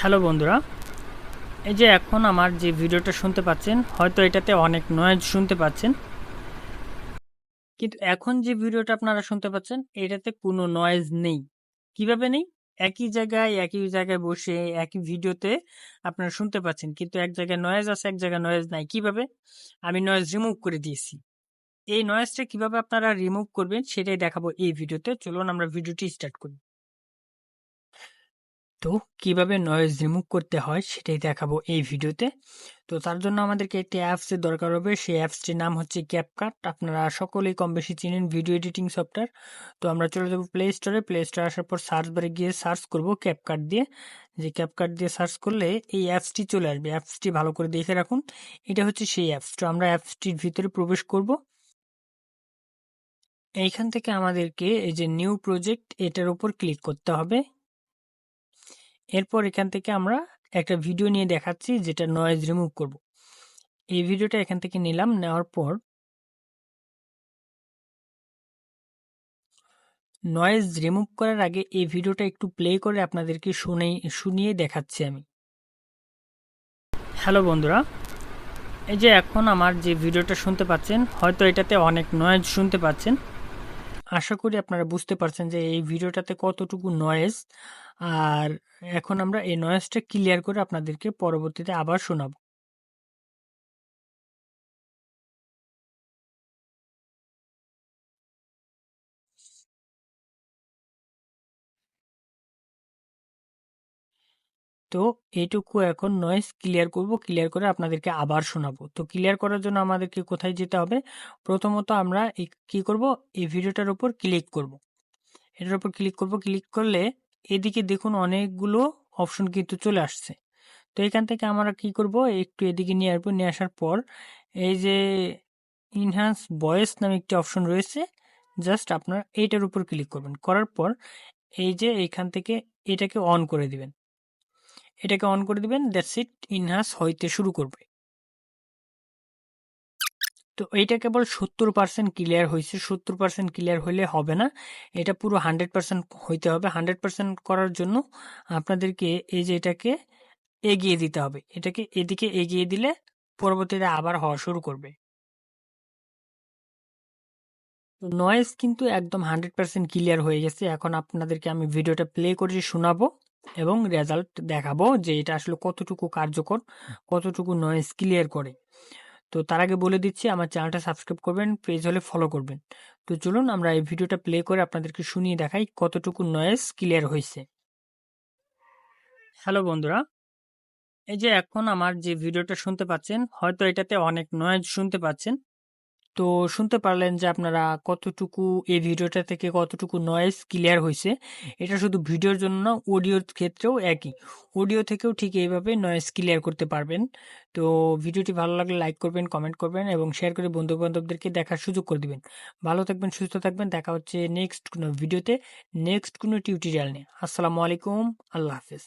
Hello বন্ধুরা, এই যে এখন আমার যে ভিডিওটা শুনতে পাচ্ছেন, হয়তো এটাতে অনেক নয়েজ শুনতে পাচ্ছেন। কিন্তু এখন যে ভিডিওটা আপনারা শুনতে পাচ্ছেন, এটাতে কোনো নয়েজ নেই। কীভাবে নেই? একই জায়গায় একই জায়গায় বসে, একই ভিডিওতে আপনারা শুনতে পাচ্ছেন, কিন্তু এক জায়গায় নয়েজ আছে, এক জায়গায় নয়েজ নাই। কীভাবে? আমি নয়েজ রিমুভ করে দিয়েছি। এই নয়েজটা কীভাবে আপনারা রিমুভ করবেন, সেটাই দেখাবো এই ভিডিওতে। চলুন আমরা ভিডিওটি স্টার্ট করি। তো কীভাবে নয়েজ রিমুভ করতে হয় সেটাই দেখাবো এই ভিডিওতে। তো তার জন্য আমাদেরকে একটি অ্যাপসের দরকার হবে। সেই অ্যাপসটির নাম হচ্ছে ক্যাপকাট আপনারা সকলেই কম বেশি চিনেন ভিডিও এডিটিং সফটওয়্যার তো আমরা চলে যাব প্লে স্টোরে প্লে স্টোরে আসার পর সার্চ বারে গিয়ে সার্চ করব ক্যাপকাট দিয়ে। যে ক্যাপকাট দিয়ে সার্চ করলে এই অ্যাপসটি চলে আসবে। অ্যাপসটি ভালো করে দেখে রাখুন। এটা হচ্ছে সেই অ্যাপস তো আমরা অ্যাপসটির ভিতরে প্রবেশ করব। এইখান থেকে আমাদেরকে এই যে নিউ প্রজেক্ট এটার উপর ক্লিক করতে হবে। এরপর এখান থেকে আমরা একটা ভিডিও নিয়ে দেখাচ্ছি, যেটা নয়েজ রিমুভ করব। এই ভিডিওটা এখান থেকে নিলাম, নেওয়ার পর নয়েজ রিমুভ করার আগে এই ভিডিওটা একটু প্লে করে আপনাদেরকে শুনে, শুনিয়ে দেখাচ্ছি আমি হ্যালো বন্ধুরা, এই যে এখন আমার যে ভিডিওটা শুনতে পাচ্ছেন, হয়তো এটাতে অনেক নয়েজ শুনতে পাচ্ছেন আশা করি আপনারা বুঝতে পারছেন যে এই ভিডিওটাতে কতটুকু নয়েজ আর এখন আমরা এই নয়েজটা ক্লিয়ার করে আপনাদেরকে পরবর্তীতে আবার শোনাবো। তো এইটুকু এখন নয়েজ ক্লিয়ার করব ক্লিয়ার করে আপনাদেরকে আবার শোনাবো। তো ক্লিয়ার করার জন্য আমাদেরকে কোথায় যেতে হবে? প্রথমত আমরা কি করব? এই ভিডিওটার উপর ক্লিক করব। এটার উপর ক্লিক করব। ক্লিক করলে এদিকে দেখুন অনেকগুলো অপশন কিন্তু চলে আসছে। তো এখান থেকে আমরা কি করব? একটু এদিকে নিয়ে আসব। নিয়ে আসার পর এই যে ইনহ্যান্স ভয়েস নামে একটি অপশন রয়েছে জাস্ট আপনার এইটার উপর ক্লিক করবেন। করার পর এই যে এইখান থেকে এটাকে অন করে দিবেন। এটাকে অন করে দিবেন দ্যাটস ইট ইনহ্যান্স হইতে শুরু করবে। তো এইটা কেবল সত্তর পার্সেন্ট ক্লিয়ার হয়েছে সত্তর পার্সেন্ট ক্লিয়ার হলে হবে না। এটা পুরো হান্ড্রেড পার্সেন্ট হইতে হবে। হান্ড্রেড পার্সেন্ট করার জন্য আপনাদেরকে এই যে এটাকে এগিয়ে দিতে হবে। এটাকে এদিকে এগিয়ে দিলে পরবর্তীতে আবার হওয়া শুরু করবে। নয়েজ কিন্তু একদম হান্ড্রেড পার্সেন্ট ক্লিয়ার হয়ে গেছে। এখন আপনাদেরকে আমি ভিডিওটা প্লে করে শোনাবো। এবং রেজাল্ট দেখাবো যে এটা আসলে কতটুকু কার্যকর, কতটুকু নয়েজ ক্লিয়ার করে। তো তার আগে বলে দিচ্ছি, আমার চ্যানেলটা সাবস্ক্রাইব করবেন পেজ হলে ফলো করবেন। তো চলুন আমরা এই ভিডিওটা প্লে করে আপনাদেরকে শুনিয়ে দেখাই কতটুকু নয়েজ ক্লিয়ার হয়েছে হ্যালো বন্ধুরা, এই যে এখন আমার যে ভিডিওটা শুনতে পাচ্ছেন, হয়তো এটাতে অনেক নয়েজ শুনতে পাচ্ছেন তো শুনতে পারলেন যে আপনারা কতটুকু এই ভিডিওটা থেকে কতটুকু নয়েজ ক্লিয়ার হয়েছে। এটা শুধু ভিডিওর জন্য না অডিওর ক্ষেত্রেও একই। অডিও থেকেও ঠিক এইভাবে নয়েজ ক্লিয়ার করতে পারবেন। তো ভিডিওটি ভালো লাগলে লাইক করবেন কমেন্ট করবেন এবং শেয়ার করে বন্ধু বান্ধবদেরকে দেখার সুযোগ করে দিবেন। ভালো থাকবেন, সুস্থ থাকবেন। দেখা হচ্ছে নেক্সট কোনো ভিডিওতে নেক্সট কোনো টিউটোরিয়াল নিয়ে। আসসালামু আলাইকুম, আল্লাহ হাফেজ।